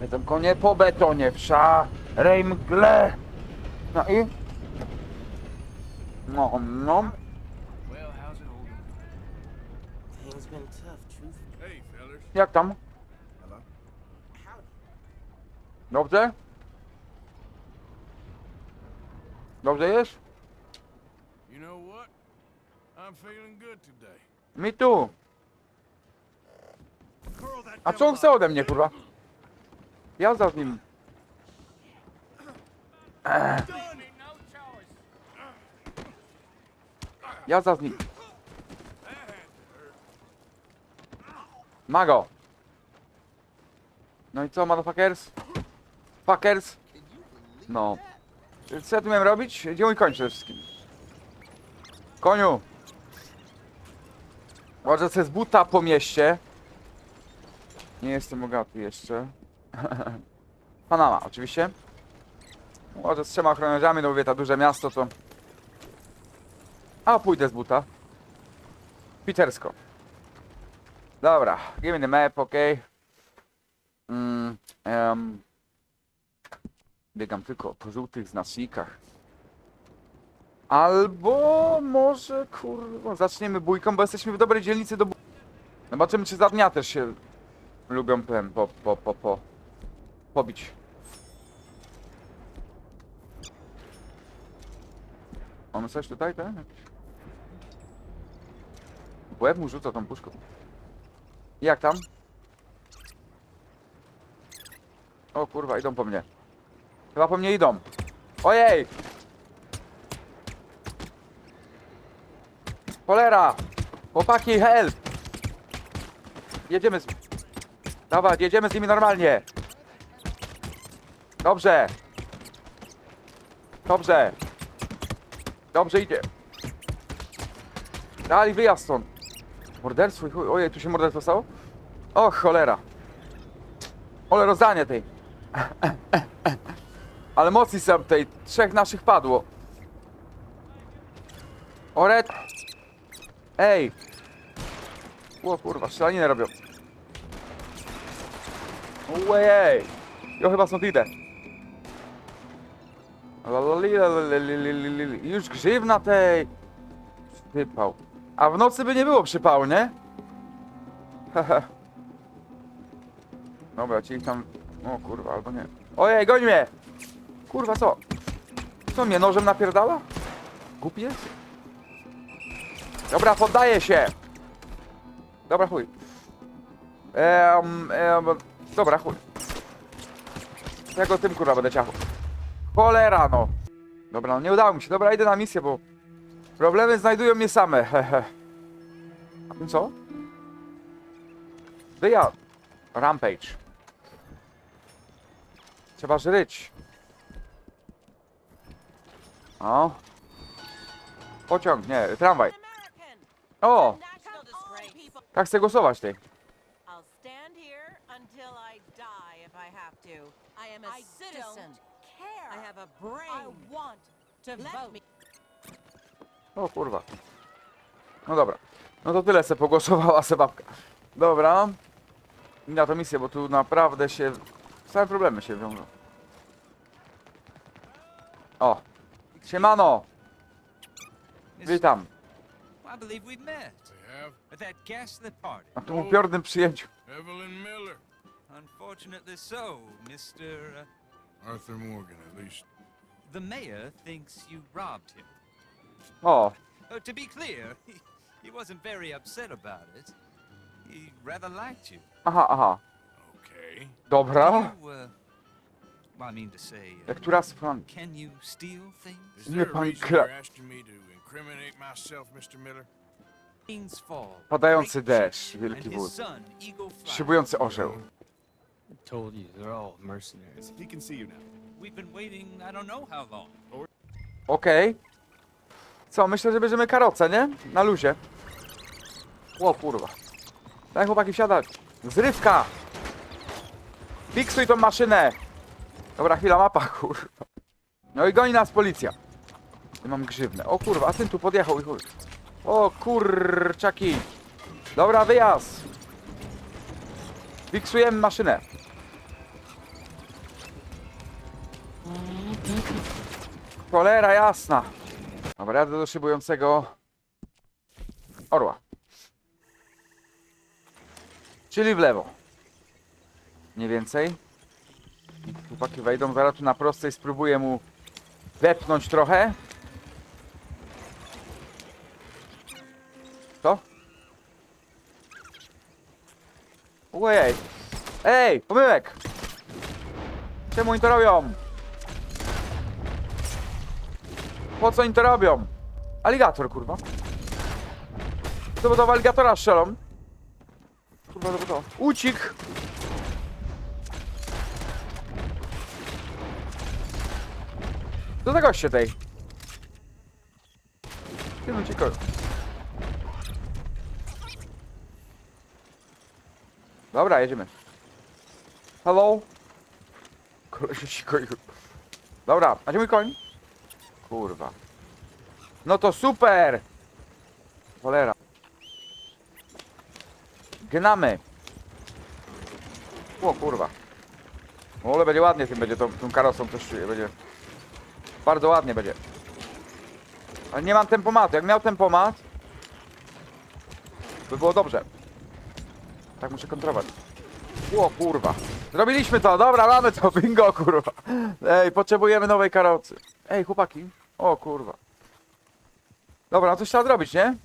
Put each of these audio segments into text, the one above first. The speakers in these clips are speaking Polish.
Będą konie po betonie, w szarej mgle. No i? No, no. Well, how's it holding? Things been tough, truth. Hey, fellas. Jak tam? Dobrze? Dobrze jest? You know what? I'm feeling good today. Mi tu. A co on chce ode mnie, kurwa? Ja za nim. Ech. Ja za nim. Mago. No i co, motherfuckers? Fuckers? No. Co ja tu miałem robić? Gdzie mój koń przede wszystkim? Koniu! Łażę sobie z buta po mieście. Nie jestem bogaty jeszcze. Panama, oczywiście. Może z trzema ochroniarzami, no mówię, to duże miasto to... A, pójdę z buta. Pitersko. Dobra, give me the map, ok. Mm, em. biegam tylko po żółtych znacznikach. Albo może, kurwa, zaczniemy bójką, bo jesteśmy w dobrej dzielnicy do. Zobaczymy, czy za dnia też się lubią po, po, po, po, pobić. Mamy coś tutaj, tak? W łeb mu rzuca tą puszką. Jak tam? O kurwa, idą po mnie. Chyba po mnie idą. Ojej! Cholera! Chłopaki, help! Jedziemy z... Dobra, jedziemy z nimi normalnie. Dobrze. Dobrze. Dobrze idzie. Dali wyjazd stąd. Morderstwo i chuj. Ojej, tu się morderstwo stało? O, cholera. Ole rozdanie tej. Ale mocni są tej. Trzech naszych padło. Oret. Ej. O kurwa, strzelaninę robią. Ojej. Ja chyba stąd idę. Lalali, lalali, lalali. Już grzywna tej. Przypał. A w nocy by nie było przypału, nie? Dobra, ci tam... O kurwa, albo nie. Ojej, goń mnie! Kurwa, co? Co, mnie nożem napierdala? Głupi? Dobra, poddaję się! Dobra, chuj. Ehm, ehm, dobra, chuj. Ja go tym kurwa będę ciachał. Cholera no. Dobra, no nie udało mi się. Dobra, idę na misję, bo problemy znajdują mnie same. Hehe. A tym co? Wyjazd. Rampage. Trzeba żryć. O. Pociąg, nie, tramwaj. O, tak chcę głosować tej. I'll stand here until I die if I have to. I am a citizen. I have a brain. I want to Let vote. me O kurwa. No dobra. No to tyle se pogłosowała se babka. Dobra. I na to misję, bo tu naprawdę się... Same problemy się wiążą. O. Siemano. Witam. I believe we've met They have at that ghastly party. Na tym upiornym przyjęciu. Evelyn Miller. Unfortunately so, Mr. Uh, Arthur Morgan, at least. the mayor thinks you robbed him. O. Oh, to be clear, he, he wasn't very upset about it. He rather liked you. Aha, aha. Okay. Dobra. You, uh, well, I mean to say, uh, can you steal things? Is Nie, there a pan reason Kra- you're asking me to incriminate myself, Mr. Miller? Things fall. Padający deszcz, wielki wód. Szybujący orzeł. I told you, they're all mercenaries. He can see you now. We've been waiting I don't know how long. Okej. Co, myślę, że bierzemy karocę, nie? Na luzie. O kurwa. Daj chłopaki wsiadać. Zrywka! Fiksuj tą maszynę! Dobra, chwila, mapa, kurwa. No i goni nas policja. I mam grzywne. O kurwa, a ten tu podjechał i chuj. O kurczaki. Dobra, wyjazd. Fiksujemy maszynę. Cholera jasna. Dobra, jadę do szybującego orła. Czyli w lewo. Mniej więcej. Chłopaki wejdą, zaraz tu na prostej spróbuję mu wepchnąć trochę. Ojej. Ej, pomyłek! Czemu oni to robią? Po co oni to robią? Aligator, kurwa. To w aligatora strzelą. Kurwa, to to. Ucikł! Co za goście tej? Ty no ciekawe. Dobra, jedziemy. Hello? Koleś się koi. Dobra, a gdzie mój koń? Kurwa. No to super! Cholera. Gnamy. O kurwa. O, ale będzie ładnie tym będzie, tą, tą karosą czuję, będzie. Bardzo ładnie będzie. Ale nie mam tempomatu. Jak miał tempomat, by było dobrze. Tak muszę kontrolować. O kurwa. Zrobiliśmy to, dobra, mamy to, bingo kurwa. Ej, potrzebujemy nowej karocy. Ej, chłopaki. O kurwa. Dobra, no coś trzeba zrobić, nie?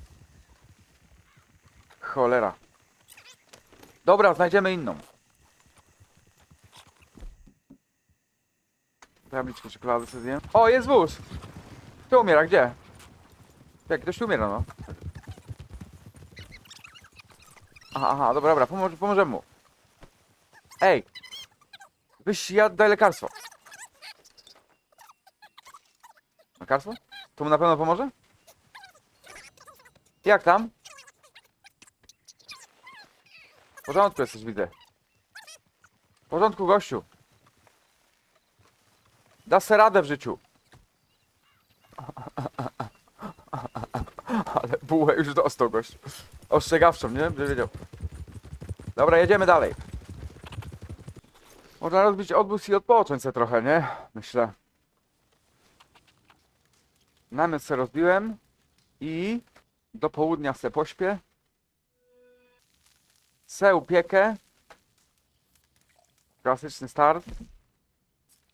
Cholera. Dobra, znajdziemy inną. Tabliczkę czekolady sobie zjem. O, jest wóz! Kto umiera? Gdzie? Jak ktoś umiera, no. Aha, aha, dobra, dobra, pomoże, pomożemy mu. Ej! Byś jadł, daj lekarstwo. Lekarstwo? To mu na pewno pomoże? Jak tam? W porządku jesteś, widzę. W porządku, gościu. Da se radę w życiu. Ale bułę już dostał gość. Ostrzegawczą, nie? Żeby wiedział. Dobra, jedziemy dalej. Można rozbić odbóz i odpocząć sobie trochę, nie? Myślę. Namiot se rozbiłem i do południa se pośpię. Se upiekę. Klasyczny start.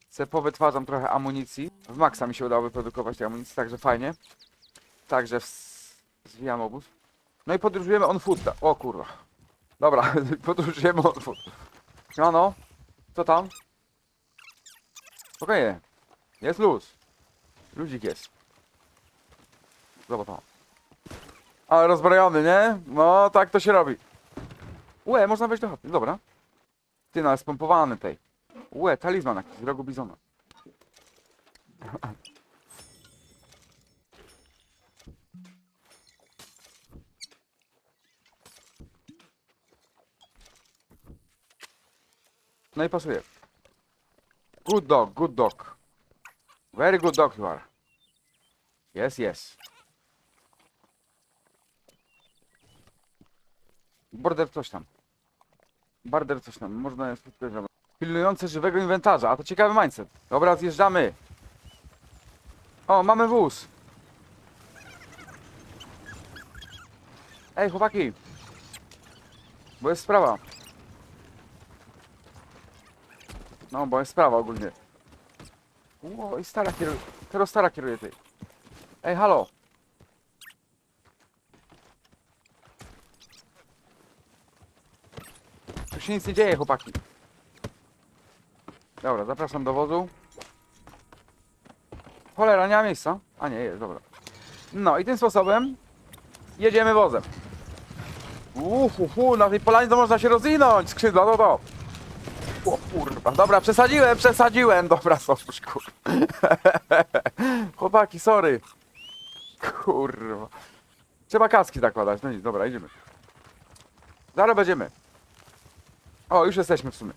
Se powytwarzam trochę amunicji. W maksa mi się udało wyprodukować tej amunicji, także fajnie. Także ws- zwijam obóz. No i podróżujemy on foot. O kurwa. Dobra, podróżujemy on foot. No no. Co tam? Spokojnie. Jest luz. Luzik jest. Zobacz. Ale rozbrojony, nie? No, tak to się robi. Łe, można wejść do chaty. Dobra. Ty, no, spompowany tej. Łe, talizman jakiś z rogu bizona. No i pasuje. Good dog, good dog. Very good dog you are. Yes, yes. Border coś tam. Barder coś tam, można jest. Pilnujące żywego inwentarza, a to ciekawy mindset. Dobra, zjeżdżamy. O, mamy wóz. Ej, chłopaki. Bo jest sprawa. No, bo jest sprawa ogólnie. Ło, i stara kieruje. Teraz stara kieruje tej. Ej, halo. Tu się nic nie dzieje, chłopaki. Dobra, zapraszam do wozu. Cholera, nie ma miejsca. A nie, jest, dobra. No i tym sposobem jedziemy wozem. Uf, na tej polanie to można się rozwinąć. Skrzydła, no to. O kurwa, dobra, przesadziłem, przesadziłem. Dobra, sofusz, kurwa. Chłopaki, sorry. Kurwa. Trzeba kaski zakładać. No nic, dobra, idziemy. Zaraz będziemy. O, już jesteśmy w sumie.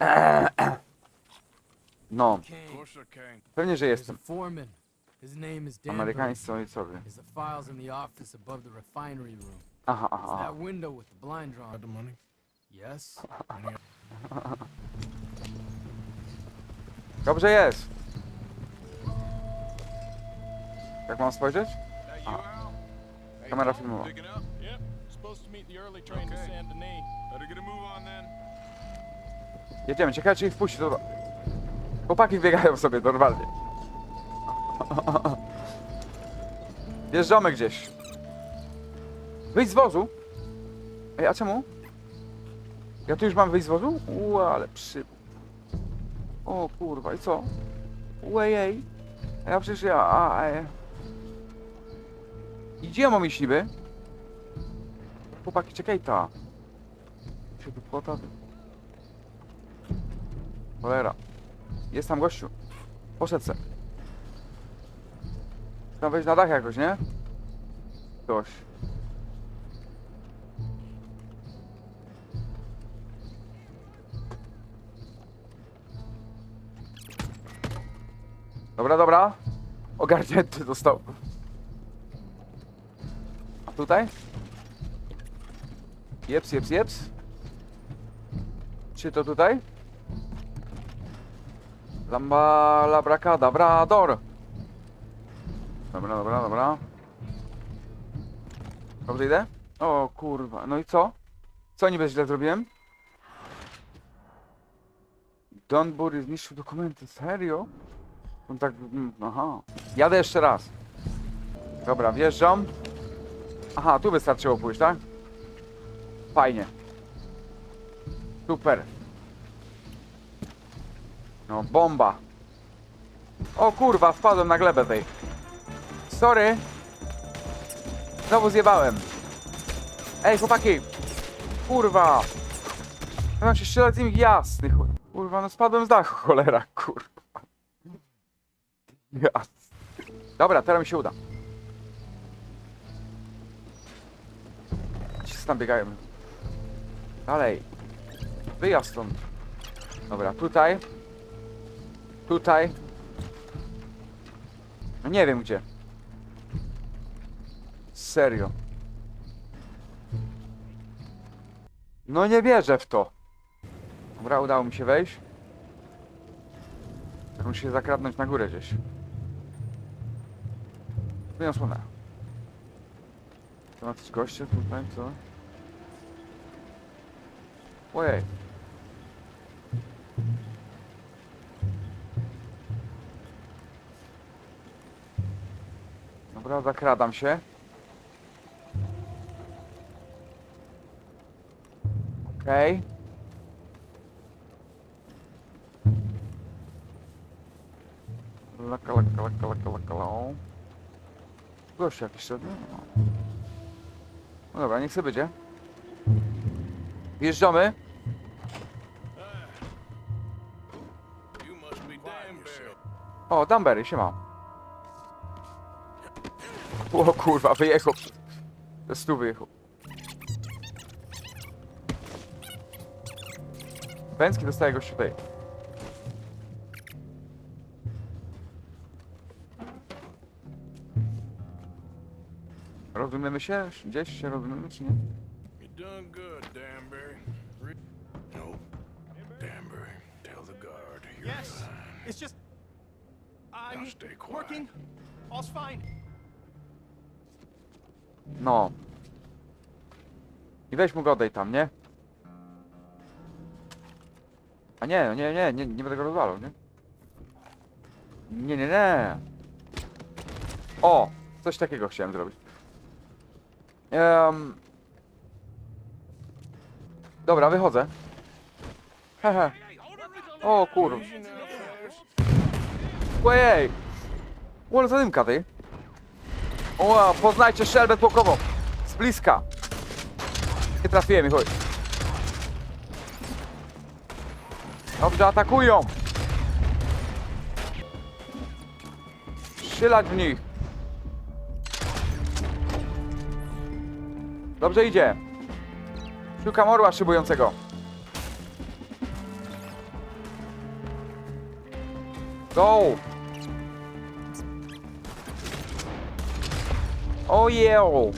No, pewnie, że jestem. foreman. His name is Dan. Amerykańscy ojcowie. There's the files in the office above the refinery room. Aha, aha, aha. Dobrze jest. Jak mam spojrzeć? A. Kamera filmowa. Jedziemy, ciekawe czy ich wpuści do... Chłopaki biegają sobie normalnie. Wjeżdżamy gdzieś. Wyjdź z wozu. Ej, a czemu? Ja tu już mam wyjść z wozu? Ua, ale przybył. O kurwa, i co? A ja przecież ja... A, e. I gdzie ja mam iść niby? Chłopaki, czekaj ta. Tu płota... Cholera. Jest tam gościu. Poszedł se. Tam wejść na dach jakoś, nie? Ktoś. Dobra, dobra. Ogarnięty dostał. A tutaj? Jeps, jeps, jeps. Czy to tutaj? Lamba labracadabrador. Dobra, dobra, dobra. Dobrze idę? O kurwa, no i co? Co niby źle zrobiłem? Donbury zniszczył dokumenty, serio? On tak, mm, aha. Jadę jeszcze raz. Dobra, wjeżdżam. Aha, tu wystarczyło pójść, tak? Fajnie. Super. No, bomba. O kurwa, wpadłem na glebę tej. Sorry. Znowu zjebałem. Ej, chłopaki. Kurwa. Ja mam się strzelać z nich jasny. Kurwa, no spadłem z dachu, cholera, kurwa. Dobra, teraz mi się uda. Ci tam biegają. Dalej. Wyjazd stąd. Dobra, tutaj. Tutaj. No nie wiem gdzie. Serio. No nie wierzę w to. Dobra, udało mi się wejść. Muszę się zakradnąć na górę gdzieś. Wyjął słonę. To ma coś goście tutaj, co? Ojej. Dobra, zakradam się. Okej. Laka, Gość jakiś szedł. No. no dobra, niech sobie będzie. Wjeżdżamy. O, Danbury, siema. O kurwa, wyjechał. Ze stu wyjechał. Bęcki dostaje gościu tutaj. Rozumiemy się? Gdzieś się rozumiemy, czy nie? Good, Danbury. No. Danbury, tell the guard you're Yes. fine. It's just. I'm Now stay quiet. working. All's fine. No. I weź mu go oddaj tam, nie? A nie, nie, nie, nie, nie będę go rozwalał, nie? Nie, nie, nie. O! Coś takiego chciałem zrobić. Um... Dobra, wychodzę. Hehe. O kur... Ojej! Ule zadymka tej. O, poznajcie szelbę tłokową. Z bliska. Nie trafiłem ich, oj. Dobrze, atakują. Strzelać w nich. Dobrze idzie. Szukam orła szybującego. Go! Ojeł!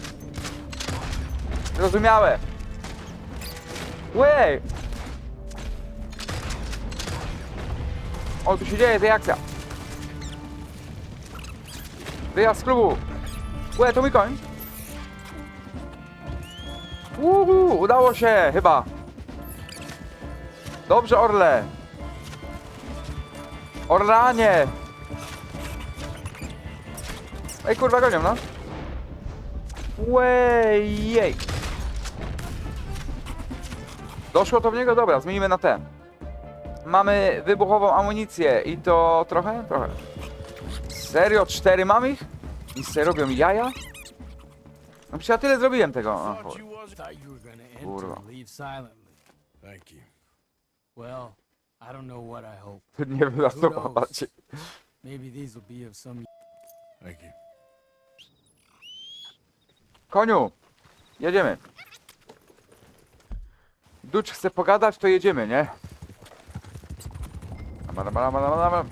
Zrozumiałe. Łej! O, tu się dzieje, tej akcja. Wyjazd z klubu! Łe, to mój koń! Uhu, udało się, chyba! Dobrze, Orle! Orlanie! Ej, kurwa, gonią nas! Łej, jej! Doszło to w niego? Dobra, zmienimy na ten. Mamy wybuchową amunicję i to trochę? Trochę. Serio? Cztery mam ich? I se robią jaja? No przecież ja tyle zrobiłem tego. O, Thought chuj. you was. Thought you were gonna enter Kurwa. and leave silently. Thank you. Well, I don't know what I hope. Nie wylasować. Maybe these will be of some Thank you. Koniu! Jedziemy. Ducz chce pogadać, to jedziemy, nie? Dobra, dobra, dobra, dobra, dobra.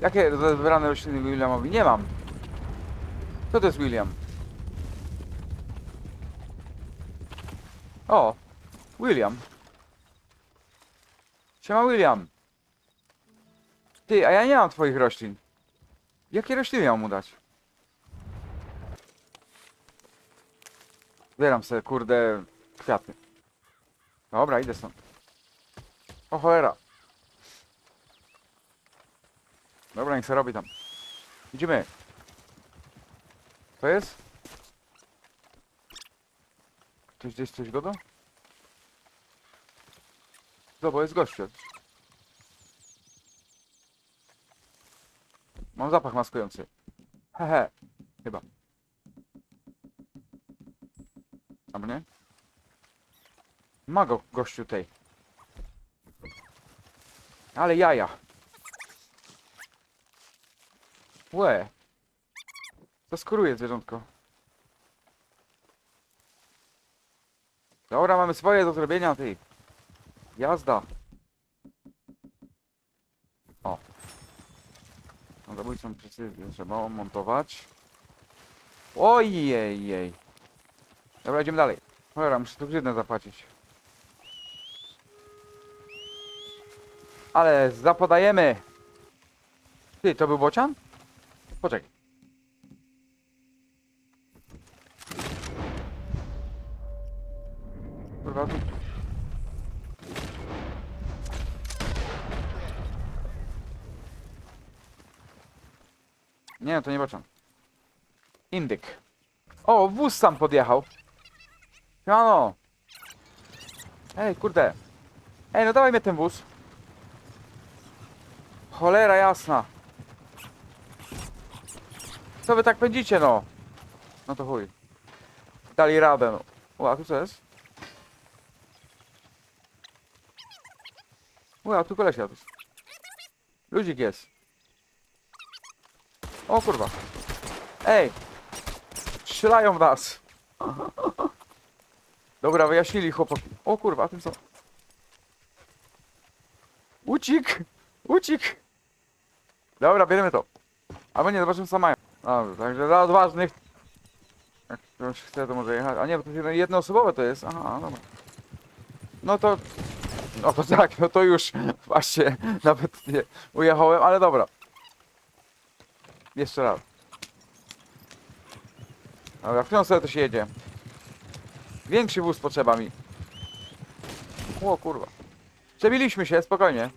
Jakie zebrane rośliny Williamowi? Nie mam. Co to jest William? O! William. Siema William. Ty, a ja nie mam twoich roślin. Jakie rośliny mam mu dać? Zbieram sobie, kurde, kwiaty. Dobra, idę stąd. O cholera. Dobra, niech se robi tam. Idziemy. To jest? Ktoś gdzieś coś godo? No, bo jest gościu. Mam zapach maskujący. Hehe. Chyba. Albo nie? Ma go gościu tej. Ale jaja. Łe. To skoruje zwierzątko. Dobra, mamy swoje do zrobienia, ty. Jazda. O. No, zabójcą precyzję trzeba montować. Ojej, jej. Dobra, idziemy dalej. Cholera, muszę tu grzywnę zapłacić. Ale zapodajemy. Ty, to był bocian? Poczekaj. To nie bocian. Indyk. O, wóz sam podjechał. Siemano. Ej, kurde. Ej, no dawaj mnie ten wóz. Cholera jasna. Co wy tak pędzicie, no? No to chuj. Dali radę, no. O, a tu co jest? O, a tu koleś jadł. Ludzik jest. O kurwa. Ej! Strzelają w nas. Dobra, wyjaśnili chłopaki. O kurwa, a tym co? Ucik! Ucik! Dobra, bierzemy to. Albo nie, zobaczymy co mają. Dobrze, także dla odważnych. Jak ktoś chce, to może jechać. A nie, bo to jedno- jednoosobowe to jest. Aha, dobra. No to... No to tak, no to już właśnie nawet nie ujechałem, ale dobra. Jeszcze raz. Dobra, w którą to się jedzie? Większy wóz potrzeba mi. O kurwa. Przebiliśmy się, spokojnie.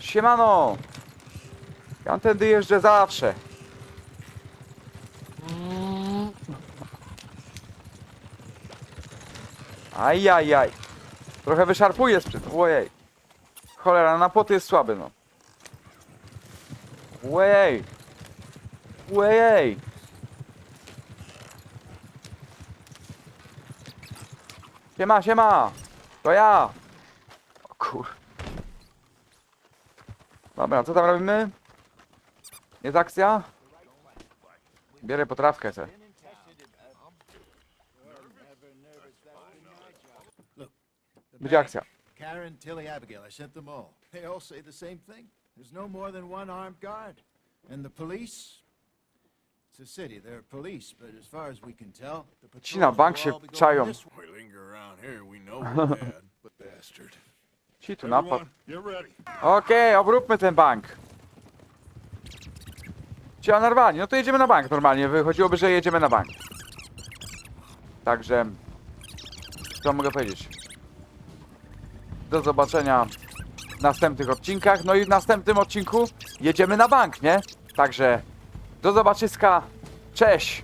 Siemano! Ja tędy jeżdżę zawsze. Ajajaj. Trochę wyszarpuje sprzęt. Ojej. Cholera, na poty jest słaby, no. Ojej. Ojej. Siema, siema! To ja! O kur... Dobra, co tam robimy? Jest akcja? Bierę potrawkę se. Będzie akcja. Karen, Tilly, Abigail, I sent them all. They all say the same thing. There's no more than one armed guard. And the police? It's a city, there are police, but as far as we can tell, the Ci na patrols bank will się all be going czają. this way. We linger around here, we know we're bad, but bastard. Ci tu napad. Everyone, get ready. Okej, obróbmy ten bank. Cię narwali. No to jedziemy na bank normalnie. Wychodziłoby, że jedziemy na bank. Także... Co mogę powiedzieć? Do zobaczenia następnych odcinkach. No i w następnym odcinku jedziemy na bank, nie? Także do zobaczyska. Cześć!